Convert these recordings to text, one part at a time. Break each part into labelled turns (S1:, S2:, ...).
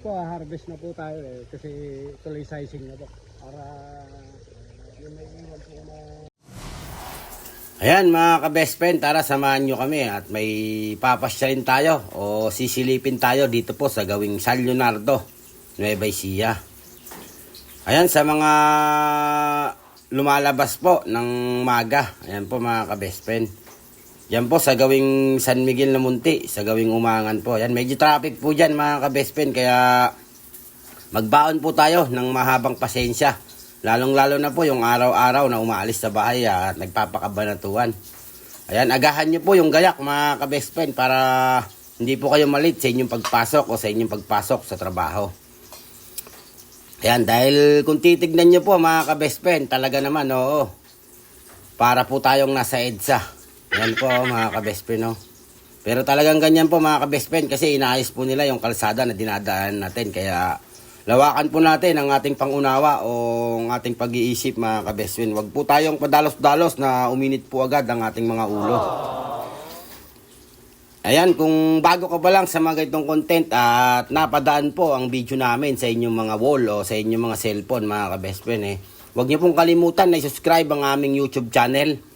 S1: Po, harvest na po tayo eh. Kasi tuloy sizing na po. Para yung may iwan po na
S2: Ayan mga ka-best friend, tara samahan nyo kami at may papasyalin tayo o sisilipin tayo dito po sa gawing San Leonardo, Nueva Ecija. Ayan sa mga lumalabas po ng maga, ayan po mga ka-best friend. Yan po sa gawing San Miguel na Munti, sa gawing umangan po. Ayan, medyo traffic po dyan mga ka-best kaya magbaon po tayo ng mahabang pasensya. Lalong-lalo na po yung araw-araw na umaalis sa bahay ah, at nagpapakabanatuan. Ayan, agahan nyo po yung gayak mga ka-best para hindi po kayo malit sa inyong pagpasok o sa inyong pagpasok sa trabaho. Ayan, dahil kung titignan nyo po mga ka-best talaga naman, oo. Para po tayong nasa EDSA. Ayan po mga ka-best friend, oh. Pero talagang ganyan po mga ka-best friend kasi inaayos po nila yung kalsada na dinadaan natin. Kaya lawakan po natin ang ating pangunawa o ang ating pag-iisip mga ka-best friend. Huwag po tayong padalos-dalos na uminit po agad ang ating mga ulo. Ayan, kung bago ka pa lang sa mga ganitong content at napadaan po ang video namin sa inyong mga wall o sa inyong mga cellphone mga ka-best friend eh. Huwag niyo pong kalimutan na subscribe ang aming YouTube channel.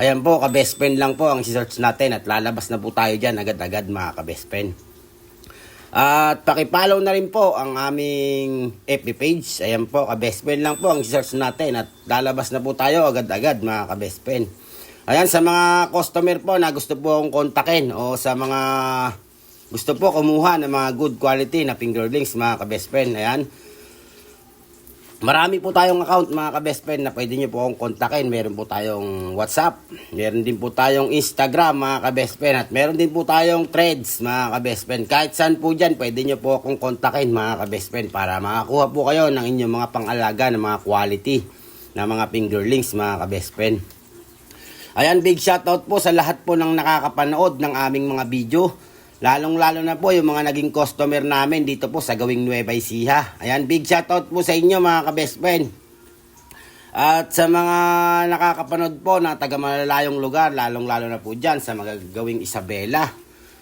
S2: Ayan po, ka-best friend lang po ang search natin at lalabas na po tayo dyan agad-agad mga ka-best friend. At pakipollow na rin po ang aming FB page. Ayan po, ka-best friend lang po ang search natin at lalabas na po tayo agad-agad mga ka-best friend. Ayan, sa mga customer po na gusto po akong kontakin o sa mga gusto po kumuha ng mga good quality na fingerlings mga ka-best friend. Ayan. Marami po tayong account mga ka-best friend na pwede nyo po akong kontakin. Meron po tayong WhatsApp. Meron din po tayong Instagram mga ka-best friend. At meron din po tayong threads mga ka-best friend. Kahit saan po dyan, pwede nyo po akong kontakin mga ka-best friend para makakuha po kayo ng inyong mga pang-alaga ng mga quality na mga fingerlings mga ka-best friend. Ayan, big shoutout po sa lahat po ng nakakapanood ng aming mga video. Lalong-lalo na po yung mga naging customer namin dito po sa gawing Nueva Ecija. Ayan, big shoutout po sa inyo mga ka-best friend. At sa mga nakakapanood po na taga malalayong lugar, lalong-lalo na po dyan sa mga gawing Isabela.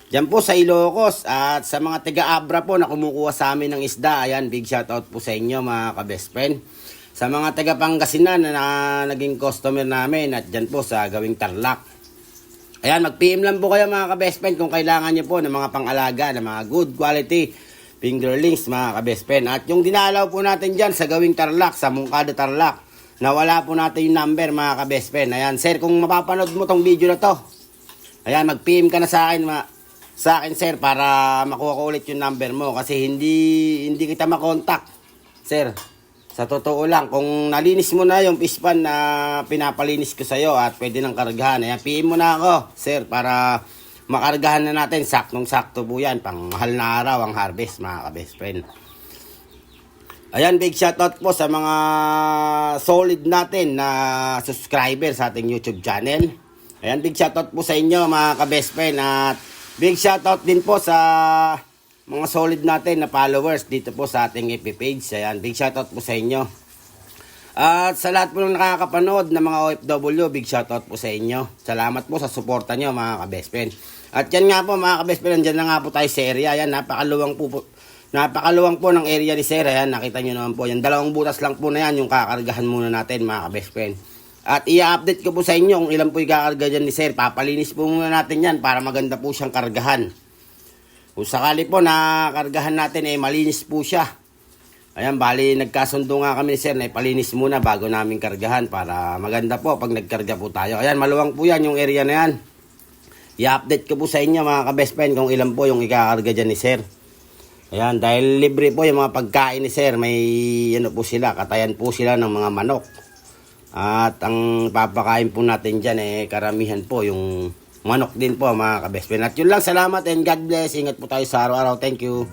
S2: Diyan po sa Ilocos at sa mga taga-Abra po na kumukuha sa amin ng isda. Ayan, big shoutout po sa inyo mga ka-best friend. Sa mga taga Pangasinan na, na naging customer namin at dyan po sa gawing Tarlac. Ayan, mag-PM lang po kayo mga ka-best friend kung kailangan nyo po ng mga pang-alaga, ng mga good quality fingerlings mga ka-best friend. At yung dinalaw po natin dyan sa gawing Tarlac, sa Mungkada Tarlac, nawala po natin yung number mga ka-best friend. Ayan, sir, kung mapapanood mo tong video na to, ayan, mag-PM ka na sa akin, ma sa akin sir, para makuha ko ulit yung number mo kasi hindi hindi kita makontak. Sir, sa totoo lang, kung nalinis mo na yung pispan na pinapalinis ko sa'yo at pwede nang kargahan, ayan, PM mo na ako, sir, para makargahan na natin. Saktong-sakto po yan. Pang mahal na araw ang harvest, mga ka-best friend. Ayan, big shoutout po sa mga solid natin na subscriber sa ating YouTube channel. Ayan, big shoutout po sa inyo, mga ka-best friend. At big shoutout din po sa mga solid natin na followers dito po sa ating FB page. Ayan, big shoutout po sa inyo. At sa lahat po ng nakakapanood ng mga OFW, big shoutout po sa inyo. Salamat po sa suporta nyo mga ka-best friend. At yan nga po mga ka-best friend, andyan na nga po tayo sa area. Yan, napakaluwang po, po napakaluwang po ng area ni Sir. Ayan, nakita nyo naman po. Yan, dalawang butas lang po na yan yung kakargahan muna natin mga ka-best friend. At i-update ko po sa inyo kung ilan po yung kakarga dyan ni Sir. Papalinis po muna natin yan para maganda po siyang kargahan. Kung sakali po na kargahan natin eh malinis po siya. Ayan, bali nagkasundo nga kami ni Sir na ipalinis muna bago namin kargahan para maganda po pag nagkarga po tayo. Ayan, maluwang po yan yung area na yan. I-update ko po sa inyo mga ka-best friend kung ilan po yung ikakarga dyan ni Sir. Ayan, dahil libre po yung mga pagkain ni Sir, may ano po sila, katayan po sila ng mga manok. At ang papakain po natin dyan eh, karamihan po yung manok din po mga ka-best friend. At yun lang, salamat and God bless. Ingat po tayo sa araw-araw. Thank you.